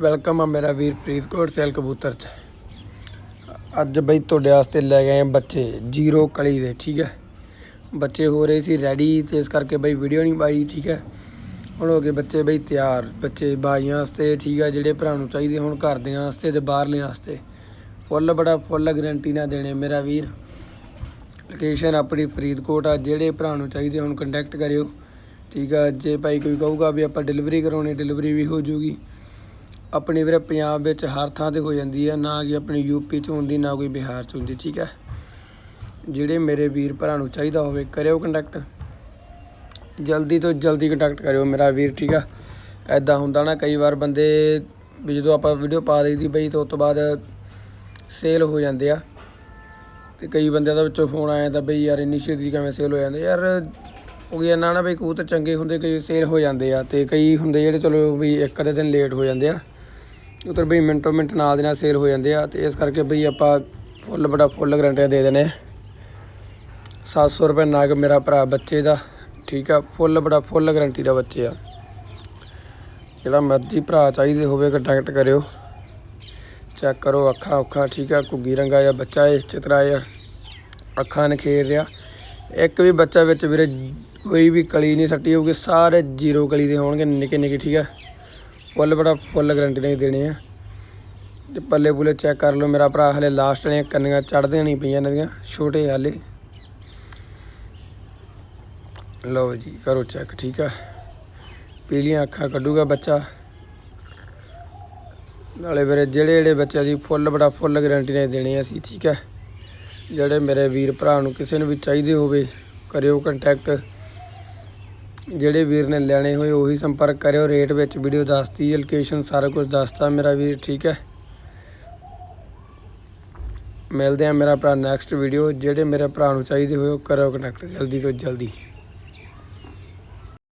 Welcome ਆ ਮੇਰਾ ਵੀਰ Faridkot cell ਕਬੂਤਰ ਚ। ਅੱਜ ਬਈ ਤੁਹਾਡੇ ਵਾਸਤੇ ਲੈ ਗਏ ਆ ਬੱਚੇ, ਜ਼ੀਰੋ ਕਲੀ ਦੇ, ਠੀਕ ਹੈ ਬੱਚੇ ਹੋ ਰਹੇ ਸੀ ਰੈਡੀ ਤੇ ਇਸ ਕਰਕੇ ਬਈ ਵੀਡੀਓ ਨਹੀਂ ਪਾਈ, ਠੀਕ ਹੈ ਹੁਣ ਹੋ ਗਏ ਬੱਚੇ ਬਈ ਤਿਆਰ, ਬੱਚੇ ਬਾਈਆਂ ਵਾਸਤੇ, ਠੀਕ ਹੈ ਜਿਹੜੇ ਭਰਾ ਨੂੰ ਚਾਹੀਦੇ ਹੁਣ ਘਰਦਿਆਂ ਵਾਸਤੇ ਤੇ ਬਾਹਰਲਿਆਂ ਵਾਸਤੇ। ਫੁੱਲ ਬੜਾ ਫੁੱਲ ਗਰੰਟੀ ਨਾ ਦੇਣੇ ਮੇਰਾ ਵੀਰ। ਲੋਕੇਸ਼ਨ ਆਪਣੀ ਫਰੀਦਕੋਟ ਆ, ਜਿਹੜੇ ਭਰਾ ਨੂੰ ਚਾਹੀਦੇ ਹੁਣ ਕੰਟੈਕਟ ਕਰਿਓ। ਠੀਕ ਆ, ਜੇ ਭਾਈ ਕੋਈ ਕਹੂਗਾ ਵੀ ਆਪਾਂ ਡਿਲੀਵਰੀ ਕਰਾਉਣੀ ਡਿਲੀਵਰੀ ਵੀ ਹੋ ਜੂਗੀ। ਆਪਣੀ ਵੀਰੇ ਪੰਜਾਬ ਵਿੱਚ ਹਰ ਥਾਂ ਤੇ ਹੋ ਜਾਂਦੀ ਹੈ, ਨਾ ਕਿ ਆਪਣੀ ਯੂਪੀ ਚ ਹੁੰਦੀ, ਨਾ ਕੋਈ ਬਿਹਾਰ ਚ ਹੁੰਦੀ, ਠੀਕ ਹੈ? ਜਿਹੜੇ ਮੇਰੇ ਵੀਰ ਭਰਾ ਨੂੰ ਚਾਹੀਦਾ ਹੋਵੇ, ਕਰਿਓ ਕੰਟੈਕਟ ਜਲਦੀ ਤੋਂ ਜਲਦੀ ਕੰਟੈਕਟ ਕਰਿਓ ਮੇਰਾ ਵੀਰ, ਠੀਕ ਆ ਐਦਾਂ ਹੁੰਦਾ ਨਾ, ਕਈ ਵਾਰ ਬੰਦੇ ਵੀ ਜਦੋਂ ਆਪਾਂ ਵੀਡੀਓ ਪਾ ਦਈਦੀ ਬਈ ਤੇ ਉਸ ਤੋਂ ਬਾਅਦ ਸੇਲ ਹੋ ਜਾਂਦੇ ਆ। ਤੇ ਕਈ ਬੰਦਿਆਂ ਦਾ ਵਿੱਚੋਂ ਫੋਨ ਆਇਆ ਤਾਂ ਬਈ ਯਾਰ ਇੰਨੀ ਛੇਤੀ ਕਿਵੇਂ ਸੇਲ ਹੋ ਜਾਂਦੇ? ਯਾਰ ਉਹ ਗਿਆ ਨਾ ਨਾ ਬਈ ਕਬੂਤਰ ਚੰਗੇ ਹੁੰਦੇ, ਕਈ ਸੇਲ ਹੋ ਜਾਂਦੇ ਆ ਤੇ ਕਈ ਹੁੰਦੇ ਜਿਹੜੇ ਚਲੋ ਵੀ ਇੱਕ ਅੱਧੇ ਦਿਨ ਲੇਟ ਹੋ ਜਾਂਦੇ ਆ। ਉਧਰ ਬਈ ਮਿੰਟੋ ਮਿੰਟ ਨਾਲ ਦੇ ਨਾਲ ਸੇਲ ਹੋ ਜਾਂਦੇ ਆ ਤੇ ਇਸ ਕਰਕੇ ਬਈ ਆਪਾਂ ਫੁੱਲ ਬੜਾ ਫੁੱਲ ਗਰੰਟੀ ਦੇ ਦੇਣੇ 700 ਰੁਪਏ ਨਾਗ ਮੇਰਾ ਭਰਾ ਬੱਚੇ ਦਾ, ਠੀਕ ਆ, ਫੁੱਲ ਬੜਾ ਫੁੱਲ ਗਰੰਟੀ ਦਾ ਬੱਚੇ ਆ। ਜਿਹੜਾ ਮਰਜ਼ੀ ਭਰਾ ਚਾਹੀਦੇ ਹੋਵੇ ਕੰਟੈਕਟ ਕਰਿਓ। ਚੈੱਕ ਕਰੋ ਅੱਖਾਂ ਅੱਖਾਂ ਠੀਕ ਆ, ਘੁੱਗੀ ਰੰਗਾ ਜਾਂ ਬੱਚਾ ਇਸ ਚਿਤਰਾ ਜਾਂ ਅੱਖਾਂ ਨਖੇਰ ਰਿਹਾ। ਇੱਕ ਵੀ ਬੱਚਾ ਵਿੱਚ ਵੀਰੇ ਕੋਈ ਵੀ ਕਲੀ ਨਹੀਂ ਸੱਟੀ ਹੋਊਗੀ, ਸਾਰੇ ਜ਼ੀਰੋ ਕਲੀ ਦੇ ਹੋਣਗੇ ਨਿੱਕੇ ਨਿੱਕੇ, ਠੀਕ ਆ। ਫੁੱਲ ਬੜਾ ਫੁੱਲ ਗਰੰਟੀ ਨਹੀਂ ਦੇਣੇ ਆ। ਤੇ ਪੱਲੇ ਪੁੱਲੇ ਚੈੱਕ ਕਰ ਲਓ, ਮੇਰਾ ਭਰਾ ਹਲੇ ਲਾਸਟ ਵਾਲੀਆਂ ਕੰਨੀਆਂ ਚੜਦੇ ਨਹੀਂ ਪਈਆਂ ਇਹਨਾਂ ਦੀਆਂ, ਛੋਟੇ ਹਾਲੇ। ਲਓ ਜੀ, ਕਰੋ ਚੈੱਕ, ਠੀਕ ਆ। ਪੀਲੀਆਂ ਅੱਖਾਂ ਕੱਢੂਗਾ ਬੱਚਾ। ਨਾਲੇ ਵੀਰੇ ਜਿਹੜੇ ਜਿਹੜੇ ਬੱਚਿਆਂ ਦੀ ਫੁੱਲ ਬੜਾ ਫੁੱਲ ਗਰੰਟੀ ਨੇ ਦੇਣੀ ਆ ਅਸੀਂ, ਠੀਕ ਹੈ ਜਿਹੜੇ ਮੇਰੇ ਵੀਰ ਭਰਾ ਨੂੰ ਕਿਸੇ ਨੂੰ ਵੀ ਚਾਹੀਦੇ ਹੋਵੇ, ਕਰਿਓ ਕੰਟੈਕਟ ਜਿਹੜੇ ਵੀਰ ਨੇ ਲੈਣੇ ਹੋਏ ਉਹੀ ਸੰਪਰਕ ਕਰਿਓ, ਰੇਟ ਵਿੱਚ ਵੀਡੀਓ ਦੱਸਤੀ ਲੋਕੇਸ਼ਨ ਸਾਰਾ ਕੁਝ ਦੱਸਤਾ ਮੇਰਾ ਵੀਰ, ਠੀਕ ਹੈ। ਮਿਲਦੇ ਆ ਮੇਰਾ ਭਰਾ ਨੈਕਸਟ ਵੀਡੀਓ ਜਿਹੜੇ ਮੇਰੇ ਭਰਾ ਨੂੰ ਚਾਹੀਦੇ ਹੋਏ ਉਹ ਕਰੋ ਕਨੈਕਟ ਜਲਦੀ ਤੋਂ ਜਲਦੀ।